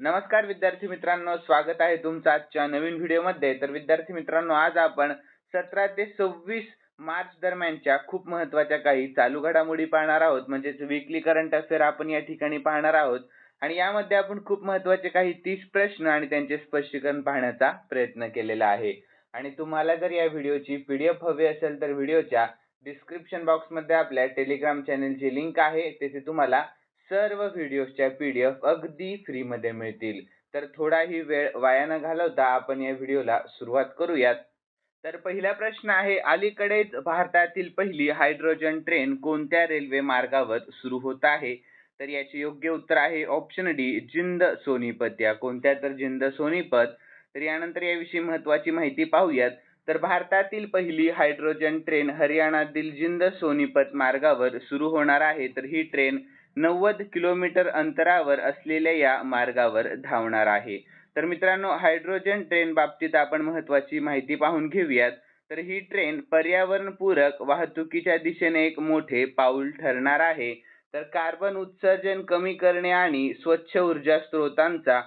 नमस्कार विद्यार्थी मित्रांनो स्वागत आहे तुमचं आजच्या नवीन व्हिडिओमध्ये. तर विद्यार्थी मित्रांनो आज आपण सतरा ते सव्वीस मार्च दरम्यानच्या खूप महत्त्वाच्या काही चालू घडामोडी पाहणार आहोत. म्हणजेच वीकली करंट अफेअर आपण या ठिकाणी पाहणार आहोत. आणि यामध्ये आपण खूप महत्त्वाचे काही तीस प्रश्न आणि त्यांचे स्पष्टीकरण पाहण्याचा प्रयत्न केलेला आहे. आणि तुम्हाला जर या व्हिडिओची पी डी एफ हवी असेल तर व्हिडिओच्या डिस्क्रिप्शन बॉक्समध्ये आपल्या टेलिग्राम चॅनलची लिंक आहे. तेथे तुम्हाला सर्व व्हिडिओच्या एफ अगदी फ्रीमध्ये मिळतील. तर थोडाही वेळ वाया न घालवता आपण या व्हिडिओला सुरुवात करूयात. तर पहिला प्रश्न आहे अलीकडेच भारतातील पहिली हायड्रोजन ट्रेन कोणत्या रेल्वे मार्गावर सुरू होत आहे? तर याचे योग्य उत्तर आहे ऑप्शन डी जिंद सोनीपत. या कोणत्या तर जिंद सोनीपत? तर यानंतर याविषयी महत्वाची माहिती पाहूयात. तर भारतातील पहिली हायड्रोजन ट्रेन हरियाणातील जिंद सोनीपत मार्गावर सुरू होणार आहे. तर ही ट्रेन नव्वद किलोमीटर अंतरावर असलेल्या या मार्गावर धावणार आहे. तर मित्रांनो हायड्रोजन ट्रेन बाबतीत आपण महत्वाची माहिती पाहून घेऊयात. तर ही ट्रेन पर्यावरणपूरक वाहतुकीच्या दिशेने एक मोठे पाऊल ठरणार आहे. तर कार्बन उत्सर्जन कमी करणे आणि स्वच्छ ऊर्जा स्त्रोतांचा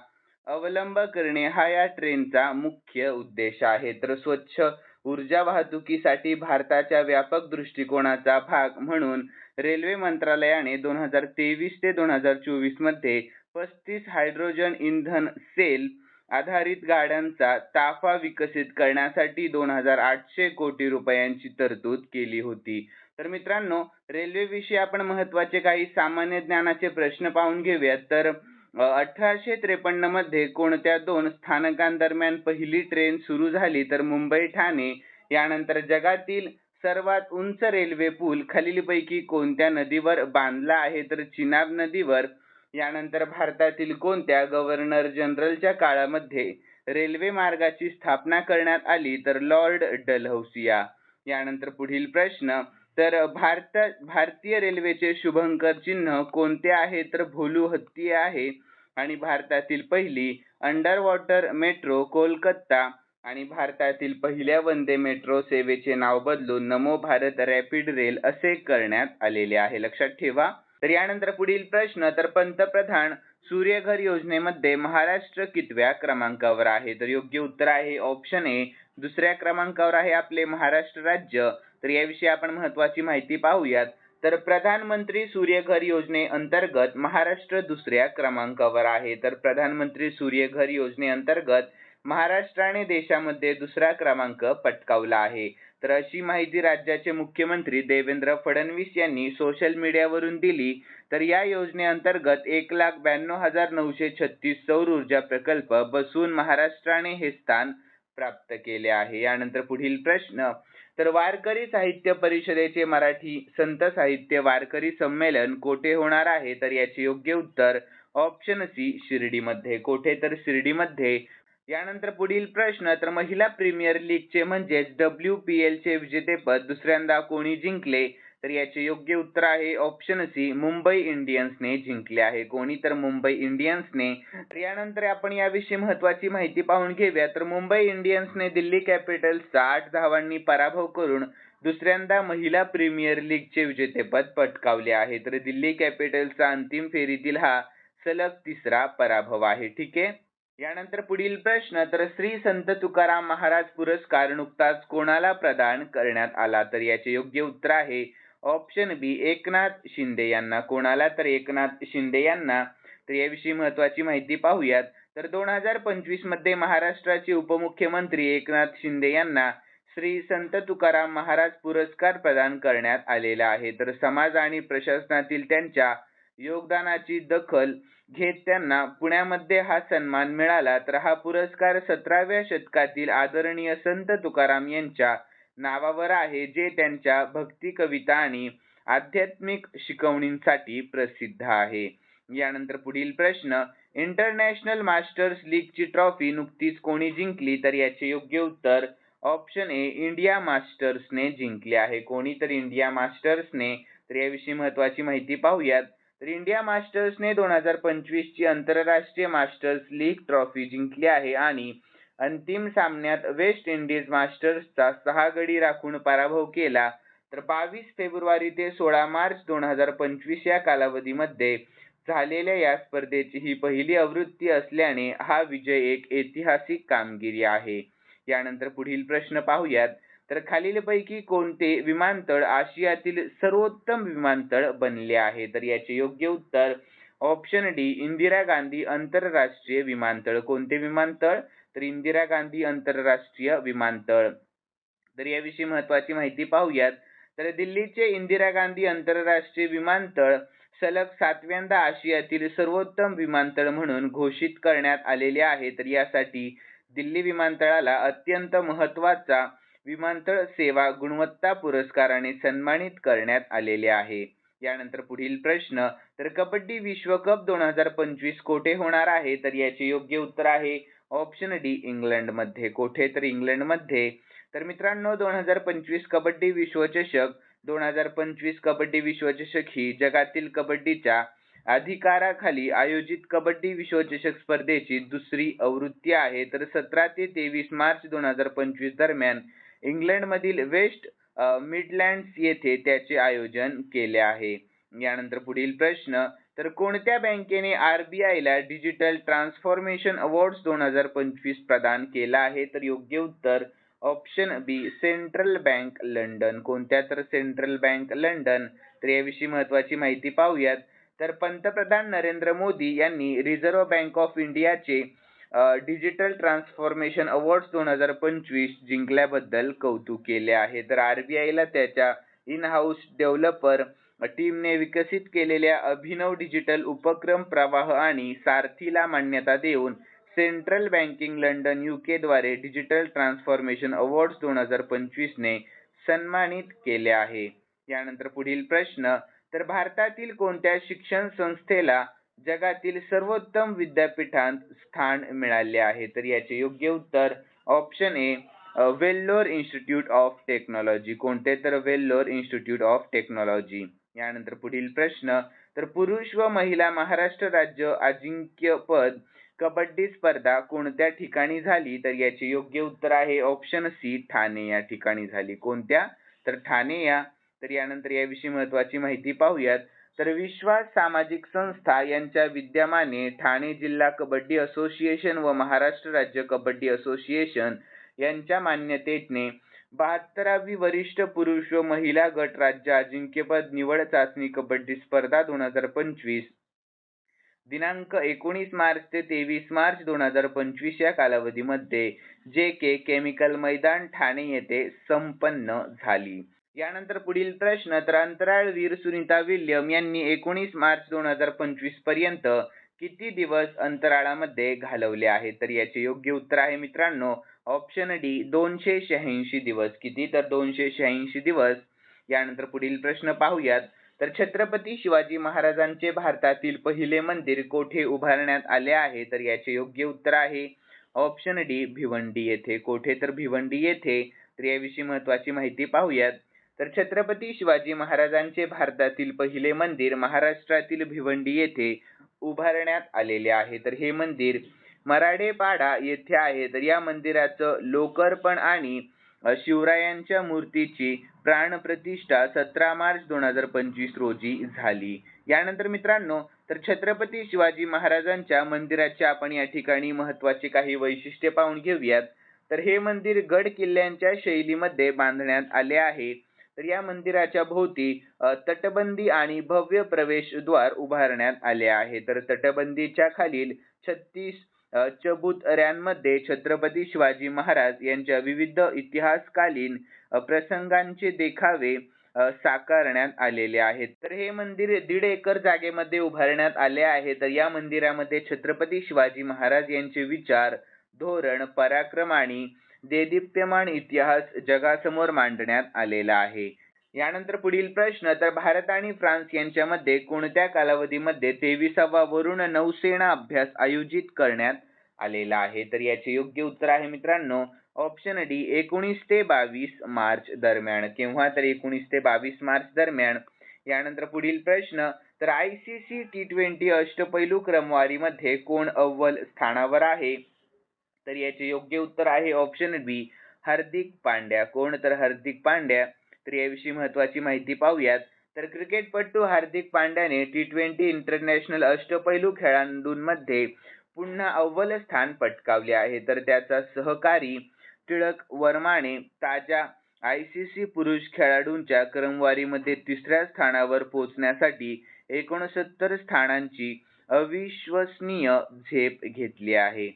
अवलंब करणे हा या ट्रेनचा मुख्य उद्देश आहे. तर स्वच्छ ऊर्जा वाहतुकीसाठी भारताच्या व्यापक दृष्टिकोनाचा भाग म्हणून रेल्वे मंत्रालयाने दोन हजार तेवीस ते दोन हजार चोवीसमध्ये पस्तीस हायड्रोजन इंधन सेल आधारित गाड्यांचा ताफा विकसित करण्यासाठी दोन हजार आठशे कोटी रुपयांची तरतूद केली होती. तर मित्रांनो रेल्वे विषयी आपण महत्त्वाचे काही सामान्य ज्ञानाचे प्रश्न पाहून घेऊयात. तर अठराशे त्रेपन्नमध्ये कोणत्या दोन स्थानकांदरम्यान पहिली ट्रेन सुरू झाली तर मुंबई ठाणे यानंतर जगातील सर्वात उंच रेल्वे पूल खालीलपैकी कोणत्या नदीवर बांधला आहे तर चिनाब नदीवर यानंतर भारतातील कोणत्या गव्हर्नर जनरलच्या काळामध्ये रेल्वे मार्गाची स्थापना करण्यात आली तर लॉर्ड डलहौसिया यानंतर पुढील प्रश्न तर भारत भारतीय रेल्वेचे शुभंकर चिन्ह कोणते आहे तर भोलू हत्ती आहे आणि भारतातील पहिली अंडर वॉटर मेट्रो कोलकाता आणि भारतातील पहिल्या वंदे मेट्रो सेवेचे नाव बदलून नमो भारत रॅपिड रेल असे करण्यात आलेले आहे. लक्षात ठेवा. तर यानंतर पुढील प्रश्न तर पंतप्रधान सूर्यघर योजनेमध्ये महाराष्ट्र कितव्या क्रमांकावर आहे? तर योग्य उत्तर आहे ऑप्शन ए दुसऱ्या क्रमांकावर आहे आपले महाराष्ट्र राज्य. तर याविषयी आपण महत्वाची माहिती पाहूयात. तर प्रधानमंत्री सूर्यघर योजने अंतर्गत महाराष्ट्र दुसऱ्या क्रमांकावर आहे. तर प्रधानमंत्री सूर्यघर योजने अंतर्गत महाराष्ट्राने देशामध्ये दुसरा क्रमांक पटकावला आहे. तर अशी माहिती राज्याचे मुख्यमंत्री देवेंद्र फडणवीस यांनी सोशल मीडियावरून दिली. तर या योजनेअंतर्गत एक लाख ब्याण्णव हजार नऊशे छत्तीस सौर ऊर्जा प्रकल्प बसवून महाराष्ट्राने हे स्थान प्राप्त केले आहे. यानंतर पुढील प्रश्न. तर वारकरी साहित्य परिषदेचे मराठी संत साहित्य वारकरी संमेलन कोठे होणार आहे? तर याचे योग्य उत्तर ऑप्शन सी शिर्डीमध्ये. कोठे? तर शिर्डीमध्ये. यानंतर पुढील प्रश्न तर महिला प्रीमियर लीगचे म्हणजेच डब्ल्यू पी एलचे विजेतेपद दुसऱ्यांदा कोणी जिंकले? तर याचे योग्य उत्तर आहे ऑप्शन सी मुंबई इंडियन्सने जिंकले आहे. कोणी तर मुंबई इंडियन्सने. तर यानंतर आपण याविषयी महत्वाची माहिती पाहून घेऊया. तर मुंबई इंडियन्सने दिल्ली कॅपिटल्सचा आठ धावांनी पराभव करून दुसऱ्यांदा महिला प्रीमियर लीगचे विजेतेपद पटकावले आहे. तर दिल्ली कॅपिटल्सचा अंतिम फेरीतील हा सलग तिसरा पराभव आहे. ठीक आहे? यानंतर पुढील प्रश्न तर श्री संत तुकाराम महाराज पुरस्कार नुकताच कोणाला प्रदान करण्यात आला? तर याचे योग्य उत्तर आहे ऑप्शन बी एकनाथ शिंदे यांना. कोणाला तर एकनाथ शिंदे यांना. तर याविषयी महत्वाची माहिती पाहूयात. तर दोन हजार पंचवीसमध्ये महाराष्ट्राचे उपमुख्यमंत्री एकनाथ शिंदे यांना श्री संत तुकाराम महाराज पुरस्कार प्रदान करण्यात आलेला आहे. तर समाज आणि प्रशासनातील त्यांच्या योगदानाची दखल घेत त्यांना पुण्यामध्ये हा सन्मान मिळाला. तर हा पुरस्कार सतराव्या शतकातील आदरणीय संत तुकाराम यांच्या नावावर आहे जे त्यांच्या भक्ती कविता आणि आध्यात्मिक शिकवणींसाठी प्रसिद्ध आहे. यानंतर पुढील प्रश्न इंटरनॅशनल मास्टर्स लीगची ट्रॉफी नुकतीच कोणी जिंकली तर याचे योग्य उत्तर ऑप्शन ए इंडिया मास्टर्सने जिंकले आहे. कोणी तर इंडिया मास्टर्सने? तर याविषयी महत्वाची माहिती पाहूयात. तर इंडिया मास्टर्सने दोन हजार पंचवीस ची आंतरराष्ट्रीय मास्टर्स लीग ट्रॉफी जिंकली आहे आणि अंतिम सामन्यात वेस्ट इंडिज मास्टर्सचा सहा गडी राखून पराभव केला. तर बावीस फेब्रुवारी ते सोळा मार्च दोन हजार पंचवीस या कालावधीमध्ये झालेल्या या स्पर्धेची ही पहिली आवृत्ती असल्याने हा विजय एक ऐतिहासिक कामगिरी आहे. यानंतर पुढील प्रश्न पाहूयात. तर खालीलपैकी कोणते विमानतळ आशियातील सर्वोत्तम विमानतळ बनले आहे? तर याचे योग्य उत्तर ऑप्शन डी इंदिरा गांधी आंतरराष्ट्रीय विमानतळ. कोणते विमानतळ? तर इंदिरा गांधी आंतरराष्ट्रीय विमानतळ. तर याविषयी महत्वाची माहिती पाहूयात. तर दिल्लीचे इंदिरा गांधी आंतरराष्ट्रीय विमानतळ सलग सातव्यांदा आशियातील सर्वोत्तम विमानतळ म्हणून घोषित करण्यात आलेले आहे. तर यासाठी दिल्ली विमानतळाला अत्यंत महत्त्वाचा विमानतळ सेवा गुणवत्ता पुरस्काराने सन्मानित करण्यात आलेले आहे. यानंतर पुढील प्रश्न तर कबड्डी विश्वकप दोन हजार पंचवीस कोठे होणार आहे? तर याचे योग्य उत्तर आहे ऑप्शन डी इंग्लंडमध्ये. कोठे तर इंग्लंडमध्ये. तर मित्रांनो दोन हजार पंचवीस कबड्डी विश्वचषक दोन हजार पंचवीस कबड्डी विश्वचषक ही जगातील कबड्डीच्या अधिकाराखाली आयोजित कबड्डी विश्वचषक स्पर्धेची दुसरी आवृत्ती आहे. तर सतरा ते तेवीस मार्च दोन हजार पंचवीस दरम्यान इंग्लंडमधील वेस्ट मिडलँड्स येथे त्याचे आयोजन केले आहे. यानंतर पुढील प्रश्न तर कोणत्या बँकेने आरबीआय ला डिजिटल ट्रान्सफॉर्मेशन अवॉर्ड्स दोन हजार पंचवीस प्रदान केला आहे? तर योग्य उत्तर option B central bank London. कोणत्या तर सेंट्रल बँक लंडन? तर याविषयी महत्वाची माहिती पाहूयात. तर पंतप्रधान नरेंद्र मोदी यांनी रिझर्व्ह बँक ऑफ इंडियाचे डिजिटल ट्रान्सफॉर्मेशन अवॉर्ड्स दोन हजार पंचवीस जिंकल्याबद्दल कौतुक केले आहे. तर आरबीआयला त्याच्या इन हाऊस डेव्हलपर टीमने विकसित केलेल्या अभिनव डिजिटल उपक्रम प्रवाह आणि सारथीला मान्यता देऊन सेंट्रल बँकिंग लंडन युके द्वारे डिजिटल ट्रान्सफॉर्मेशन अवॉर्ड्स दोन हजार पंचवीस ने सन्मानित केले आहे. यानंतर पुढील प्रश्न तर भारतातील कोणत्या शिक्षण संस्थेला जगातील सर्वोत्तम विद्यापीठांत स्थान मिळाले आहे? तर याचे योग्य उत्तर option A Vellore institute of technology. कोणते तर वेल्लोर इन्स्टिट्यूट ऑफ टेक्नॉलॉजी? यानंतर पुढील प्रश्न. तर पुरुष व महिला महाराष्ट्र राज्य अजिंक्यपद कबड्डी स्पर्धा कोणत्या ठिकाणी झाली? तर याचे योग्य उत्तर आहे ऑप्शन सी ठाणे. या ठिकाणी झाली. कोणत्या? तर ठाणे या. तर यानंतर याविषयी महत्वाची माहिती पाहूयात. तर विश्वास सामाजिक संस्था यांच्या विद्यमाने ठाणे जिल्हा कबड्डी असोसिएशन व महाराष्ट्र राज्य कबड्डी असोसिएशन यांच्या मान्यतेने बहात्तरावी वरिष्ठ पुरुष व महिला गट राज्य अजिंक्यपद निवड चाचणी कबड्डी स्पर्धा दोन हजार पंचवीस. दिनांक एकोणीस मार्च ते तेवीस मार्च दोन हजार पंचवीस या कालावधीमध्ये जे के केमिकल मैदान ठाणे येथे संपन्न झाली. यानंतर पुढील प्रश्न तर अंतराळवीर सुनीता विल्यम यांनी एकोणीस मार्च दोन हजार पंचवीसपर्यंत किती दिवस अंतराळामध्ये घालवले आहेत? तर याचे योग्य उत्तर आहे मित्रांनो ऑप्शन डी दोनशे शहाऐंशी दिवस. किती तर दोनशे शहाऐंशी दिवस. यानंतर पुढील प्रश्न पाहूयात. तर छत्रपती शिवाजी महाराजांचे भारतातील पहिले मंदिर कोठे उभारण्यात आले आहे? तर याचे योग्य उत्तर आहे. ऑप्शन डी भिवंडी येथे. कोठे तर भिवंडी येथे. तर याविषयी महत्वाची माहिती पाहूयात. तर छत्रपती शिवाजी महाराजांचे भारतातील पहिले मंदिर महाराष्ट्रातील भिवंडी येथे उभारण्यात आलेले आहे. तर हे मंदिर मराडेपाडा येथे आहे. तर या मंदिराचं लोकार्पण आणि शिवरायांच्या मूर्तीची प्राणप्रतिष्ठा सतरा मार्च दोन हजार पंचवीस रोजी झाली. यानंतर मित्रांनो तर छत्रपती शिवाजी महाराजांच्या मंदिराचे आपण या ठिकाणी महत्त्वाचे काही वैशिष्ट्ये पाहून घेऊयात. तर हे मंदिर गड किल्ल्यांच्या शैलीमध्ये बांधण्यात आले आहे. तर या मंदिराच्या भोवती तटबंदी आणि भव्य प्रवेशद्वार उभारण्यात आले आहे. तर तटबंदीच्या खालील छत्तीस चबुतऱ्यांमध्ये छत्रपती शिवाजी महाराज यांच्या विविध इतिहासकालीन प्रसंगांचे देखावे साकारण्यात आलेले आहेत. तर हे मंदिर दीड एकर जागेमध्ये उभारण्यात आले आहे. तर या मंदिरामध्ये छत्रपती शिवाजी महाराज यांचे विचार धोरण पराक्रम आणि देदीप्यमान इतिहास जगासमोर मांडण्यात आलेला आहे. यानंतर पुढील प्रश्न तर भारत आणि फ्रान्स यांच्यामध्ये कोणत्या कालावधीमध्ये तेविसावा वरुण नौसेना अभ्यास आयोजित करण्यात आलेला आहे? तर याचे योग्य उत्तर आहे मित्रांनो ऑप्शन डी एकोणीस ते बावीस मार्च दरम्यान. केव्हा तर एकोणीस ते बावीस मार्च दरम्यान. यानंतर पुढील प्रश्न तर I C C T twenty अष्टपैलू क्रमवारीमध्ये कोण अव्वल स्थानावर आहे? तर याचे योग्य उत्तर आहे ऑप्शन बी हार्दिक पांड्या. कोण? तर हार्दिक पांड्या. स्त्रियाविषयी महत्त्वाची महत्वाची माहिती पाहूयात. तर क्रिकेटपटू हार्दिक पांड्याने टी ट्वेंटी इंटरनॅशनल अष्टपैलू खेळाडूंमध्ये पुन्हा अव्वल स्थान पटकावले आहे. तर त्याचा सहकारी टिळक वर्माने ताज्या आय सी सी पुरुष खेळाडूंच्या क्रमवारीमध्ये तिसऱ्या स्थानावर पोहोचण्यासाठी एकोणसत्तर स्थानांची अविश्वसनीय झेप घेतली आहे.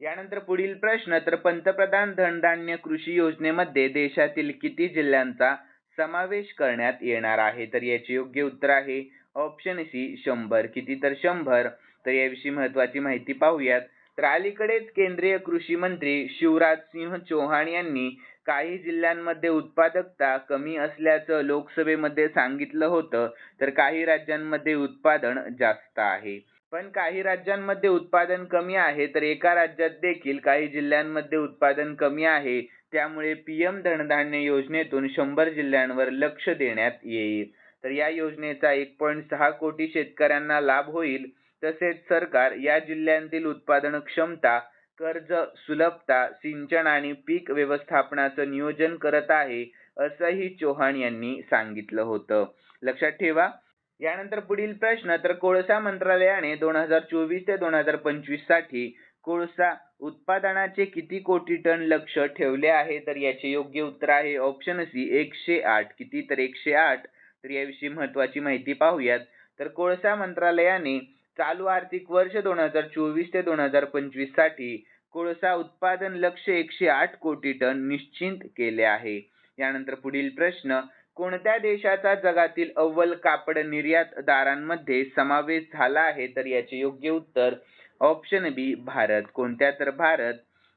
यानंतर पुढील प्रश्न तर पंतप्रधान धनधान्य कृषी योजनेमध्ये देशातील किती जिल्ह्यांचा समावेश करण्यात येणार आहे. तर याचे योग्य उत्तर आहे. ऑप्शन सी शंभर. किती तर शंभर. तर याविषयी महत्वाची माहिती पाहूयात. तर अलीकडेच केंद्रीय कृषी मंत्री शिवराज सिंह चौहान यांनी काही जिल्ह्यांमध्ये उत्पादकता कमी असल्याचं लोकसभेमध्ये सांगितलं होतं. तर काही राज्यांमध्ये उत्पादन जास्त आहे. पण काही राज्यांमध्ये उत्पादन कमी आहे तर एका राज्यात देखील काही जिल्ह्यांमध्ये उत्पादन कमी आहे. त्यामुळे पीएम धनधान्य योजनेतून शंभर जिल्ह्यांवर लक्ष देण्यात येईल. तर या योजनेचा एक पॉईंट सहा कोटी शेतकऱ्यांना लाभ होईल. तसेच सरकार या जिल्ह्यांतील उत्पादन क्षमता कर्ज सुलभता सिंचन आणि पीक व्यवस्थापनाचं नियोजन करत आहे असंही चौहान यांनी सांगितलं होतं. लक्षात ठेवा यानंतर पुढील प्रश्न तर कोळसा मंत्रालयाने दोन हजार चोवीस ते दोन हजार पंचवीससाठी कोळसा उत्पादनाचे किती कोटी टन लक्ष ठेवले आहे? तर याचे योग्य उत्तर आहे ऑप्शन सी एकशे आठ. किती? तर एकशे आठ. तर याविषयी महत्वाची माहिती पाहूयात. तर कोळसा मंत्रालयाने चालू आर्थिक वर्ष दोन हजार चोवीस ते दोन हजार पंचवीससाठी कोळसा उत्पादन लक्ष एकशे आठ कोटी टन निश्चित केले आहे. यानंतर पुढील प्रश्न कोणत्या देशाचा जगातील अव्वल कापड निर्यातदारांमध्ये समावेश झाला आहे? तर याचे योग्य उत्तर ऑप्शन बी भारत. कोणत्या? तर भारत.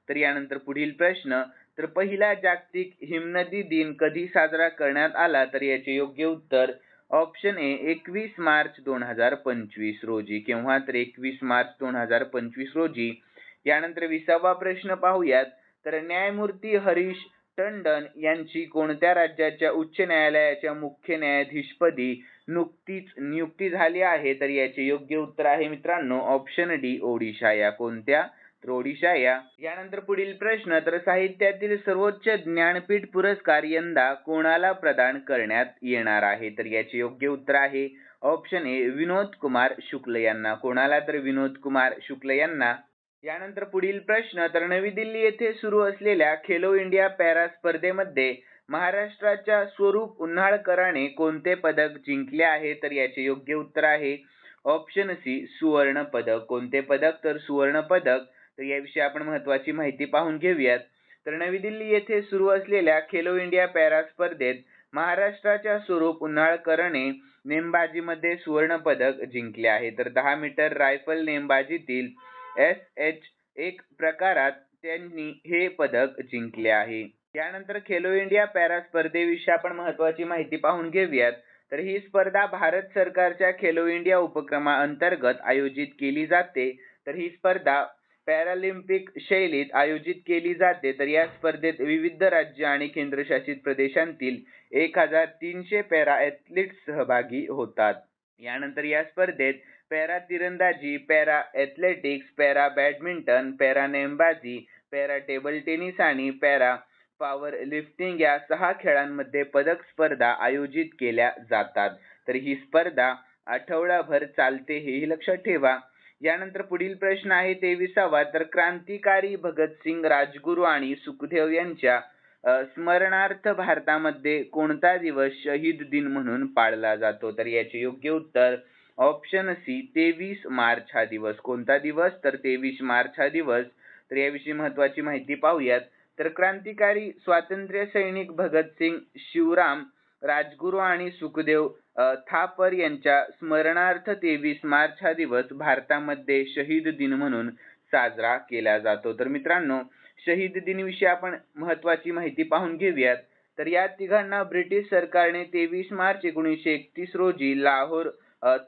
तर यानंतर पुढील प्रश्न तर पहिला जागतिक हिमनदी दिन कधी साजरा करण्यात आला? तर याचे योग्य उत्तर ऑप्शन ए एकवीस मार्च दोन हजार पंचवीस रोजी. केव्हा? तर एकवीस मार्च दोन हजार पंचवीस रोजी. यानंतर विसावा प्रश्न पाहूयात. तर न्यायमूर्ती हरीश टंडन यांची कोणत्या राज्याच्या उच्च न्यायालयाच्या मुख्य न्यायाधीशपदी नुकतीच नियुक्ती झाली आहे? तर याचे योग्य उत्तर आहे मित्रांनो ऑप्शन डी ओडिशा. या कोणत्या? तर ओडिशा या. यानंतर पुढील प्रश्न तर साहित्यातील सर्वोच्च ज्ञानपीठ पुरस्कार यंदा कोणाला प्रदान करण्यात येणार आहे? तर याचे योग्य उत्तर आहे ऑप्शन ए विनोद कुमार शुक्ल यांना. कोणाला तर विनोद कुमार शुक्ल यांना? यानंतर पुढील प्रश्न तर नवी दिल्ली येथे सुरू असलेल्या खेलो इंडिया पॅरा स्पर्धेमध्ये महाराष्ट्राच्या स्वरूप उन्हाळकराने कोणते पदक जिंकले आहे? तर याचे योग्य उत्तर आहे ऑप्शन सी सुवर्ण पदक. कोणते पदक? तर सुवर्ण पदक. तर याविषयी आपण महत्वाची माहिती पाहून घेऊयात. तर नवी दिल्ली येथे सुरू असलेल्या खेलो इंडिया पॅरा स्पर्धेत महाराष्ट्राच्या स्वरूप उन्हाळकरने नेमबाजीमध्ये सुवर्ण पदक जिंकले आहे. तर दहा मीटर रायफल नेमबाजीतील एस एच एक प्रकारात त्यांनी हे पदक जिंकले आहे. यानंतर खेलो इंडिया पॅरा स्पर्धेविषयी आपण महत्वाची माहिती पाहून घेऊयात. तर ही स्पर्धा भारत सरकारच्या खेलो इंडिया उपक्रमा अंतर्गत आयोजित केली जाते. तर ही स्पर्धा पॅरालिम्पिक शैलीत आयोजित केली जाते. तर या स्पर्धेत विविध राज्य आणि केंद्रशासित प्रदेशांतील एक हजार तीनशे पॅरा ॲथलीट्स सहभागी होतात. यानंतर या स्पर्धेत पॅरा तिरंदाजी para athletics para badminton para नेमबाजी पॅरा टेबल टेनिस आणि पॅरा पॉवर लिफ्टिंग या सहा खेळांमध्ये पदक स्पर्धा आयोजित केल्या जातात. तर ही स्पर्धा आठवडाभर चालते हेही लक्षात ठेवा. यानंतर पुढील प्रश्न आहे तेविसावा. तर क्रांतिकारी भगतसिंग राजगुरू आणि सुखदेव यांच्या स्मरणार्थ भारतामध्ये कोणता दिवस शहीद दिन म्हणून पाळला जातो? तर याचे योग्य उत्तर ऑप्शन सी तेवीस मार्च हा दिवस. कोणता दिवस? तर तेवीस मार्च हा दिवस. तर याविषयी महत्वाची माहिती पाहूयात. तर क्रांतिकारी स्वातंत्र्य सैनिक भगतसिंग शिवराम राजगुरू आणि सुखदेव थापर यांच्या स्मरणार्थ तेवीस मार्च हा दिवस भारतामध्ये शहीद दिन म्हणून साजरा केला जातो. तर मित्रांनो शहीद दिनविषयी आपण महत्वाची माहिती पाहून घेऊयात. तर या तिघांना ब्रिटिश सरकारने तेवीस मार्च एकोणीसशे एकतीस रोजी लाहोर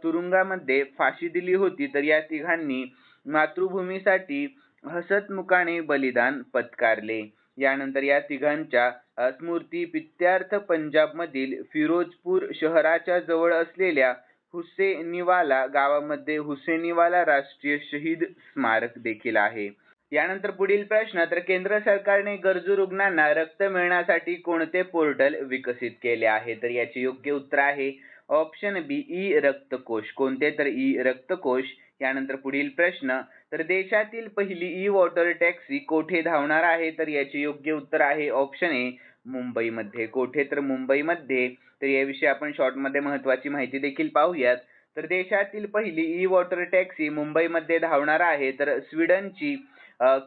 तुरुंगामध्ये फाशी दिली होती तर या तिघांनी मातृभूमीसाठी हसतमुखाने बलिदान पत्कारले. यानंतर या तिघांच्या स्मृती पित्यार्थ पंजाब मधील फिरोजपूर शहराच्या जवळ असलेल्या हुसेनिवाला गावामध्ये हुसेनिवाला राष्ट्रीय शहीद स्मारक देखील आहे. यानंतर पुढील प्रश्न तर केंद्र सरकारने गरजू रुग्णांना रक्त मिळण्यासाठी कोणते पोर्टल विकसित केले आहे? तर याचे योग्य उत्तर आहे ऑप्शन बी ई रक्तकोश. कोणते? तर ई रक्तकोश. यानंतर पुढील प्रश्न तर देशातील पहिली ई वॉटर टॅक्सी कोठे धावणार आहे? तर याचे योग्य उत्तर आहे ऑप्शन ए मुंबईमध्ये. कोठे? तर मुंबईमध्ये. तर याविषयी आपण शॉर्टमध्ये महत्वाची माहिती देखील पाहूयात. तर देशातील पहिली ई वॉटर टॅक्सी मुंबईमध्ये धावणार आहे. तर स्वीडनची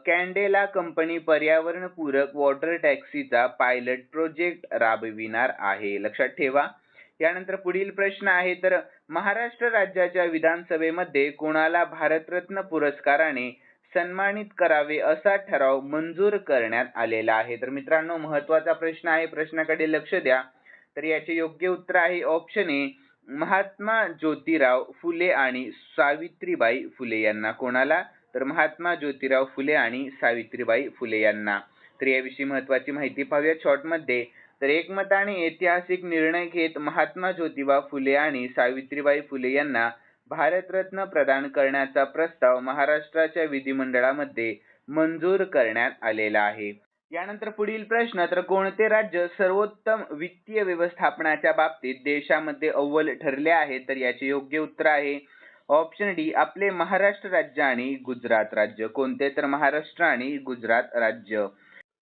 कॅन्डेला कंपनी पर्यावरणपूरक वॉटर टॅक्सीचा पायलट प्रोजेक्ट राबविणार आहे. लक्षात ठेवा. यानंतर पुढील प्रश्न आहे तर महाराष्ट्र राज्याच्या विधानसभेमध्ये कोणाला भारतरत्न पुरस्काराने सन्मानित करावे असा ठराव मंजूर करण्यात आलेला आहे? तर मित्रांनो महत्त्वाचा प्रश्न आहे प्रश्नाकडे लक्ष द्या. तर याचे योग्य उत्तर आहे ऑप्शन ए महात्मा ज्योतिराव फुले आणि सावित्रीबाई फुले यांना. कोणाला? तर महात्मा ज्योतिराव फुले आणि सावित्रीबाई फुले यांना. तर याविषयी महत्वाची माहिती पाहूया. शॉर्टमध्ये तर एकमताने ऐतिहासिक निर्णय घेत महात्मा ज्योतिबा फुले आणि सावित्रीबाई फुले यांना भारतरत्न प्रदान करण्याचा प्रस्ताव महाराष्ट्राच्या विधिमंडळामध्ये मंजूर करण्यात आलेला आहे. यानंतर पुढील प्रश्न तर कोणते राज्य सर्वोत्तम वित्तीय व्यवस्थापनाच्या बाबतीत देशामध्ये अव्वल ठरले आहे? तर याचे योग्य उत्तर आहे ऑप्शन डी आपले महाराष्ट्र राज्य आणि गुजरात राज्य. कोणते? तर महाराष्ट्र आणि गुजरात राज्य.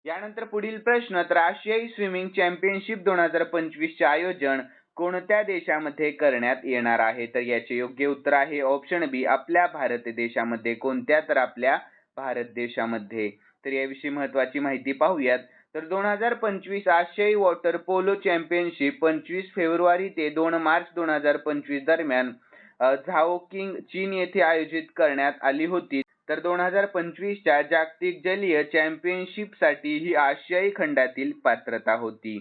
यानंतर पुढील प्रश्न तर आशियाई स्विमिंग चॅम्पियनशिप दोन हजार पंचवीसचे आयोजन कोणत्या देशामध्ये करण्यात येणार आहे? तर याचे योग्य उत्तर आहे ऑप्शन बी आपल्या भारत देशामध्ये. कोणत्या तर आपल्या भारत देशामध्ये? तर याविषयी महत्वाची माहिती पाहूयात. तर दोन हजार पंचवीस आशियाई वॉटर पोलो चॅम्पियनशिप पंचवीस फेब्रुवारी ते दोन मार्च दोन हजार पंचवीस दरम्यान झाओकिंग चीन येथे आयोजित करण्यात आली होती. तर दोन हजार पंचवीसच्या जागतिक जलीय चॅम्पियनशिपसाठी ही आशियाई खंडातील पात्रता होती.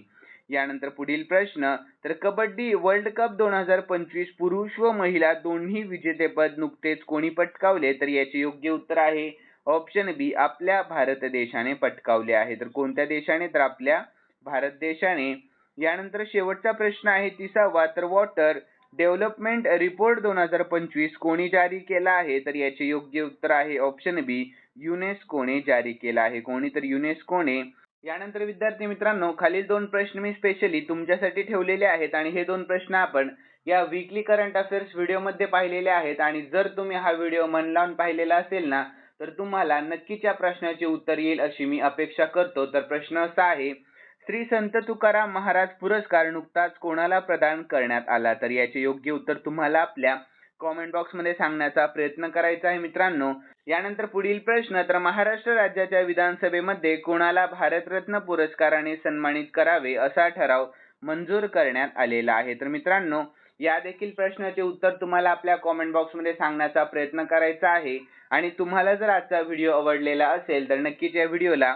यानंतर पुढील प्रश्न तर कबड्डी वर्ल्ड कप दोन हजार पंचवीस पुरुष व महिला दोन्ही विजेतेपद नुकतेच कोणी पटकावले? तर याचे योग्य उत्तर आहे ऑप्शन बी आपल्या भारत देशाने पटकावले आहे. तर कोणत्या देशाने? तर आपल्या भारत देशाने. यानंतर शेवटचा प्रश्न आहे तिसावा तर वॉटर डेव्हलपमेंट रिपोर्ट दोन हजार पंचवीस कोणी जारी केला आहे? तर याचे योग्य उत्तर आहे ऑप्शन बी युनेस्कोने जारी केला आहे. कोणी तर युनेस्कोने. यानंतर विद्यार्थी मित्रांनो खालील दोन प्रश्न मी स्पेशली तुमच्यासाठी ठेवलेले आहेत आणि हे दोन प्रश्न आपण या वीकली करंट अफेअर्स व्हिडिओमध्ये पाहिलेले आहेत. आणि जर तुम्ही हा व्हिडिओ मन लावून पाहिलेला असेल ना तर तुम्हाला नक्कीच या प्रश्नाचे उत्तर येईल अशी मी अपेक्षा करतो. तर प्रश्न असा आहे श्री संत तुकाराम महाराज पुरस्कार नुकताच कोणाला प्रदान करण्यात आला? तर याचे योग्य उत्तर तुम्हाला आपल्या कॉमेंट बॉक्समध्ये सांगण्याचा प्रयत्न करायचा आहे मित्रांनो. यानंतर पुढील प्रश्न तर महाराष्ट्र राज्याच्या विधानसभेमध्ये कोणाला भारतरत्न पुरस्काराने सन्मानित करावे असा ठराव मंजूर करण्यात आलेला आहे? तर मित्रांनो या देखील प्रश्नाचे उत्तर तुम्हाला आपल्या कॉमेंट बॉक्समध्ये सांगण्याचा प्रयत्न करायचा आहे. आणि तुम्हाला जर आजचा व्हिडिओ आवडलेला असेल तर नक्कीच या व्हिडिओला